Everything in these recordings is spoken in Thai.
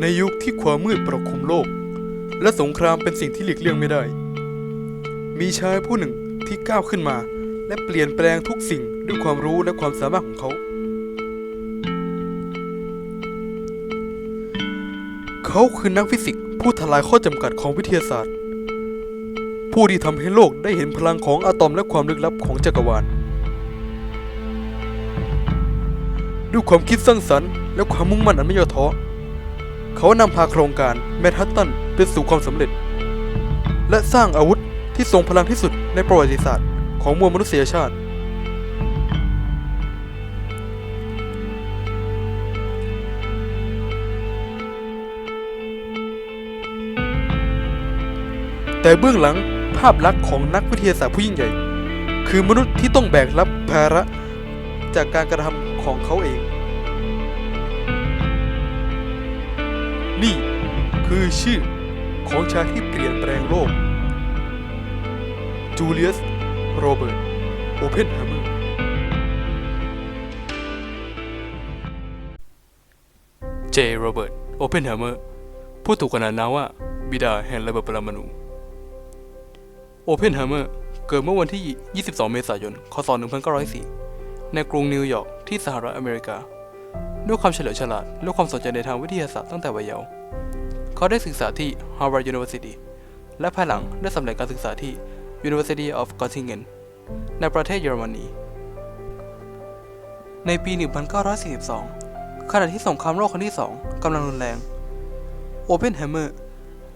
ในยุคที่ความมืดปกคลุมโลก และสงครามเป็นสิ่งที่หลีกเลี่ยงไม่ได้ มีชายผู้หนึ่งที่ก้าวขึ้นมา และเปลี่ยนแปลงทุกสิ่งด้วยความรู้และความสามารถของเขา เขาคือนักฟิสิกส์ผู้ทลายข้อจำกัดของวิทยาศาสตร์ ผู้ที่ทำให้โลกได้เห็นพลังของอะตอมและความลึกลับของจักรวาลด้วยความคิดสร้างสรรค์และความมุ่งมั่นอันไม่ย่อท้อ เขานำพาโครงการแมนฮัตตันไปสู่ความสำเร็จ และสร้างอาวุธที่ทรงพลังที่สุดในประวัติศาสตร์ของมวลมนุษยชาติ แต่เบื้องหลังภาพลักษณ์ของนักวิทยาศาสตร์ผู้ยิ่งใหญ่ คือมนุษย์ที่ต้องแบกรับภาระจากการกระทำของเขาเอง นี่คือชื่อของชายที่เปลี่ยนแปลงโลก จูเลียส โรเบิร์ต โอเพนไฮเมอร์ เจ โรเบิร์ต โอเพนไฮเมอร์ ผู้ถูกขนานนามว่าบิดาแห่งระเบิดปรมาณู โอเพนไฮเมอร์ เกิดเมื่อวันที่ 22 เมษายน คศ 1904 ในกรุงนิวยอร์กที่สหรัฐอเมริกา ด้วยความเฉลียวฉลาดและความสนใจในทางวิทยาศาสตร์ตั้งแต่วัยเยาว์เขาได้ศึกษาที่ Harvard University และภายหลังได้สำเร็จการศึกษาที่ University of Göttingen ในประเทศเยอรมนี ในปี 1942 ขณะที่สงครามโลกครั้งที่ 2กำลังรุนแรง โอเพนไฮเมอร์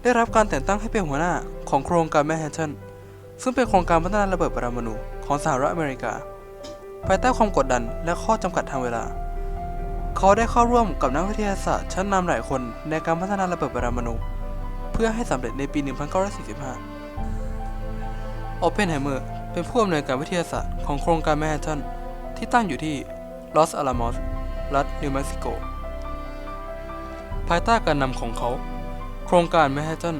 ได้รับการแต่งตั้งให้เป็นหัวหน้าของโครงการแมนฮัตตันซึ่งเป็นโครงการพัฒนาระเบิดปรมาณูของสหรัฐอเมริกา ภายใต้ความกดดันและข้อจำกัดทางเวลา เขาได้เข้าร่วมกับนักวิทยาศาสตร์ชั้นนำหลายคนในการพัฒนาระเบิดปรมาณูเพื่อให้สำเร็จในปี 1945โอเพนไฮเมอร์เป็นผู้อำนวยการวิทยาศาสตร์ของโครงการแมนฮัตตันที่ตั้งอยู่ที่ลอสอาลามอสรัฐนิวเม็กซิโก ภายใต้การนำของเขา โครงการแมนฮัตตัน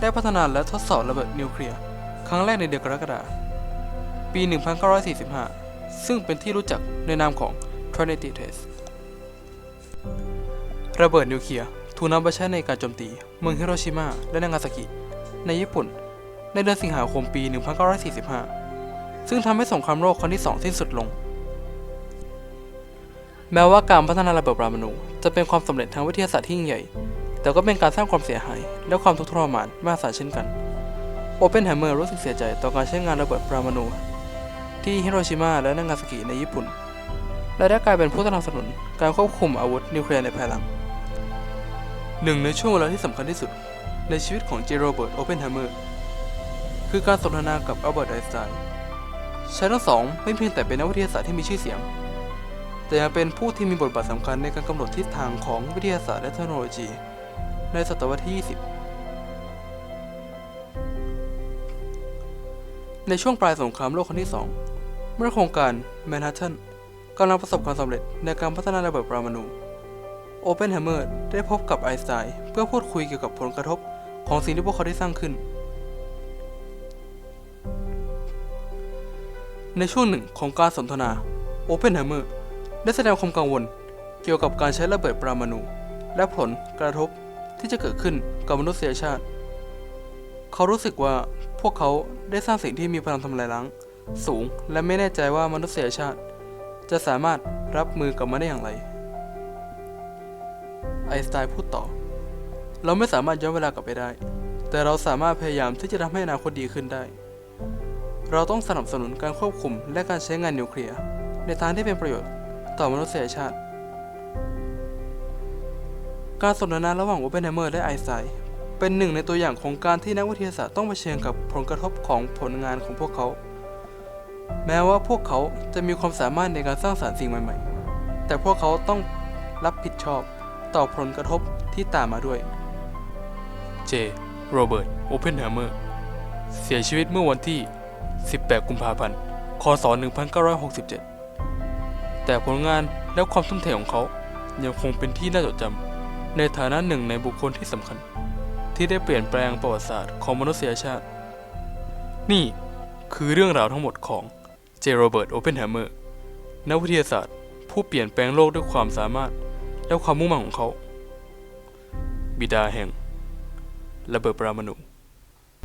ได้พัฒนาและทดสอบระเบิดนิวเคลียร์ครั้งแรกในเดือนกรกฎาคมปี 1945 ซึ่งเป็นที่รู้จักในนามของ Trinity Test ระเบิดนิวเคลียร์ถูกนำไปใช้ในการโจมตี เมืองฮิโรชิมาและนางาซากิ ในญี่ปุ่น ในเดือนสิงหาคมปี 1945 ซึ่งทำให้สงครามโลกครั้งที่ 2 สิ้นสุดลง แม้ว่าการพัฒนาระเบิดปรมาณูจะเป็นความสำเร็จทางวิทยาศาสตร์ที่ยิ่งใหญ่ แต่ก็เป็นการสร้างความเสียหาย และความทุกข์ทรมานมหาศาลเช่นกัน โอเปนไฮเมอร์รู้สึกเสียใจต่อการใช้งานระเบิดปรมาณูที่ฮิโรชิมาและนางาซากิในญี่ปุ่นและได้กลายเป็นผู้สนับสนุนการควบคุมอาวุธนิวเคลียร์ในภายหลัง หนึ่งในช่วงเวลาที่สำคัญที่สุด ในชีวิตของเจโรเบิร์ตโอเพนไฮเมอร์ คือการสนทนากับอัลเบิร์ตไอน์สไตน์ชายทั้งสองไม่เพียงแต่เป็นนักวิทยาศาสตร์ที่มีชื่อเสียง แต่ยังเป็นผู้ที่มีบทบาทสำคัญในการกำหนดทิศทางของวิทยาศาสตร์และเทคโนโลยี ในศตวรรษที่ 20 ในช่วงปลายสงครามโลกครั้งที่2เมื่อโครงการแมนฮัตตันกำลังประสบความสำเร็จในการพัฒนาระเบิดปรมาณู โอเปนไฮมเมอร์ได้พบกับไอน์สไตน์เพื่อพูดคุยเกี่ยวกับผลกระทบของสิ่งที่พวกเขาได้สร้างขึ้น ในช่วงหนึ่งของการสนทนาโอเปนไฮมเมอร์ได้แสดงความกังวลเกี่ยวกับการใช้ระเบิดปรามาณูและผลกระทบที่จะเกิดขึ้นกับมนุษยชาติ เขารู้สึกว่าพวกเขาได้สร้างสิ่งที่มีพลังทำลายล้าง สูง และไม่แน่ใจว่ามนุษยชาติ จะสามารถรับมือกับมันได้อย่างไร ไอน์สไตน์พูดต่อ เราไม่สามารถย้อนเวลากลับไปได้ แต่เราสามารถพยายามที่จะทำให้อนาคตดีขึ้นได้ เราต้องสนับสนุนการควบคุมและการใช้งานนิวเคลียร์ในทางที่เป็นประโยชน์ต่อมนุษยชาติ การสนทนาระหว่างโอเปนไฮเมอร์และไอน์สไตน์เป็นหนึ่งในตัวอย่างของการที่นักวิทยาศาสตร์ต้องเผชิญกับผลกระทบของผลงานของพวกเขา แม้ว่าพวกเขาจะมีความสามารถในการสร้างสรรค์สิ่งใหม่ ๆ แต่พวกเขาต้องรับผิดชอบ ต่อผลกระทบที่ตามมาด้วย เจ โรเบิร์ต โอเพนไฮเมอร์ เสียชีวิตเมื่อวันที่ 18 กุมภาพันธ์ คศ 1967 แต่ผลงานและความทุ่มเทของเขายังคงเป็นที่น่าจดจำในฐานะหนึ่งในบุคคลที่สำคัญ ที่ได้เปลี่ยนแปลงประวัติศาสตร์ของมนุษยชาติ นี่คือเรื่องราวทั้งหมดของเจโรเบิร์ต โอเพนไฮเมอร์ นักวิทยาศาสตร์ ผู้เปลี่ยนแปลงโลกด้วยความสามารถ และความมุ่งมั่นของเขา บิดาแห่งระเบิดปรามาณู